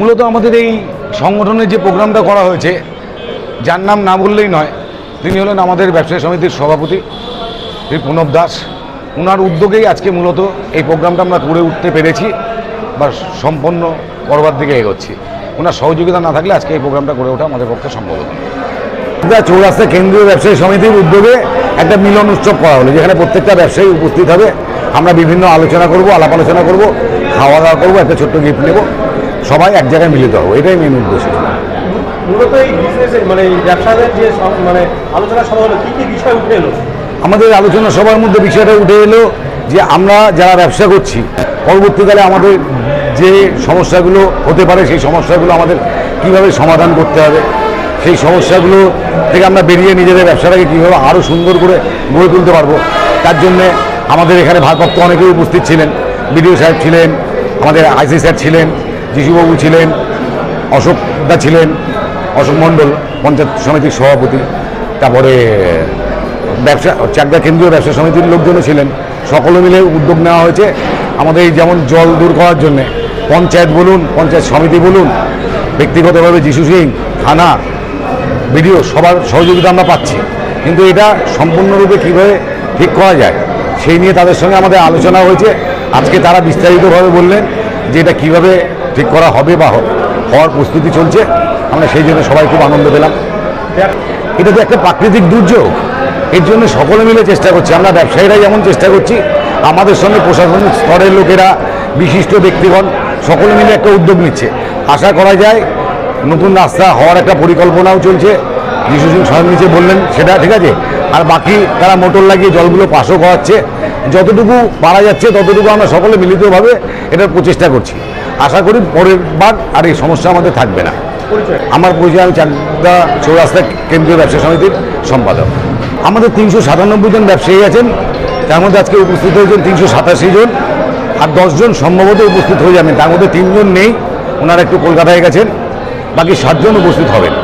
মূলত আমাদের এই সংগঠনের যে প্রোগ্রামটা করা হয়েছে, যার নাম না বললেই নয়, তিনি হলেন আমাদের ব্যবসায়ী সমিতির সভাপতি, শ্রী প্রণব দাস। ওনার উদ্যোগেই আজকে মূলত এই প্রোগ্রামটা আমরা করে উঠতে পেরেছি বা সম্পন্ন করবার দিকে এগোচ্ছি। ওনার সহযোগিতা না থাকলে আজকে এই প্রোগ্রামটা করে ওঠা আমাদের পক্ষে সম্ভব হতো না। চৌরাস্তা কেন্দ্রীয় ব্যবসায়ী সমিতির উদ্যোগে একটা মিলন উৎসব করা হলো, যেখানে প্রত্যেকটা ব্যবসায়ী উপস্থিত হবে। আমরা বিভিন্ন আলোচনা করব, আলাপ আলোচনা করব, খাওয়া দাওয়া করব, একটা ছোট্ট গিফট নেব। সবাই এক জায়গায় মিলিত হব এটাই মেন উদ্দেশ্য। মূলত এই বিজনেসের মানে ব্যবসাদের যে মানে আলোচনা সভা হলো কি কি বিষয় উঠে এলো? আমাদের আলোচনা সবার মধ্যে বিষয়টা উঠে এলো যে আমরা যারা ব্যবসা করছি পরবর্তীকালে আমাদের যে সমস্যাগুলো হতে পারে সেই সমস্যাগুলো আমাদের কীভাবে সমাধান করতে হবে সেই সমস্যাগুলো থেকে আমরা বেরিয়ে নিজেদের ব্যবসাটাকে কীভাবে আরও সুন্দর করে গড়ে তুলতে পারব তার জন্যে আমাদের এখানে ভারপ্রাপ্ত অনেকেই উপস্থিত ছিলেন। বিডিও সাহেব ছিলেন আমাদের আইসি স্যার ছিলেন যিশুবাবু ছিলেন, অশোক দা ছিলেন, অশোক মণ্ডল, পঞ্চায়েত সমিতির সভাপতি, তারপরে ব্যবসা, চাকদা কেন্দ্রীয় ব্যবসা সমিতির লোকজনও ছিলেন। সকলে মিলে উদ্যোগ নেওয়া হয়েছে। আমাদের যেমন জল দূর করার জন্যে, পঞ্চায়েত বলুন, পঞ্চায়েত সমিতি বলুন, ব্যক্তিগতভাবে যিশু সিং, থানা, বিডিও, সবার সহযোগিতা আমরা পাচ্ছি। কিন্তু এটা সম্পূর্ণরূপে কীভাবে ঠিক করা যায়, সেই নিয়ে তাদের সঙ্গে আমাদের আলোচনা হয়েছে। আজকে তারা বিস্তারিতভাবে বললেন যে এটা কীভাবে ঠিক করা হবে বা হওয়ার প্রস্তুতি চলছে। আমরা সেই জন্য সবাই খুব আনন্দ পেলাম। এটা তো একটা প্রাকৃতিক দুর্যোগ, এর জন্য সকলে মিলে চেষ্টা করছি। আমরা ব্যবসায়ীরা যেমন চেষ্টা করছি। আমাদের সঙ্গে প্রশাসনিক স্তরের লোকেরা, বিশিষ্ট ব্যক্তিগণ, সকলে মিলে একটা উদ্যোগ নিচ্ছে। আশা করা যায়, নতুন রাস্তা হওয়ার একটা পরিকল্পনাও চলছে। যিশু সিং স্বয়ং নিচে বললেন সেটা ঠিক আছে। আর বাকি তারা মোটর লাগিয়ে জলগুলো পাশও করাচ্ছে। যতটুকু পারা যাচ্ছে ততটুকু আমরা সকলে মিলিতভাবে এটার প্রচেষ্টা করছি। আশা করি পরের বার আর এই সমস্যা আমাদের থাকবে না। আমার পরিচয় আমি চাকদা চৌরাস্তা কেন্দ্রীয় ব্যবসা সমিতির সম্পাদক। আমাদের তিনশো সাতানব্বই জন ব্যবসায়ী আছেন তার মধ্যে আজকে উপস্থিত হয়েছেন তিনশো সাতাশি জন। আর দশজন সম্ভবত উপস্থিত হয়ে যাবেন তার মধ্যে তিনজন নেই ওনারা একটু কলকাতায় গেছেন বাকি সাতজন উপস্থিত হবেন।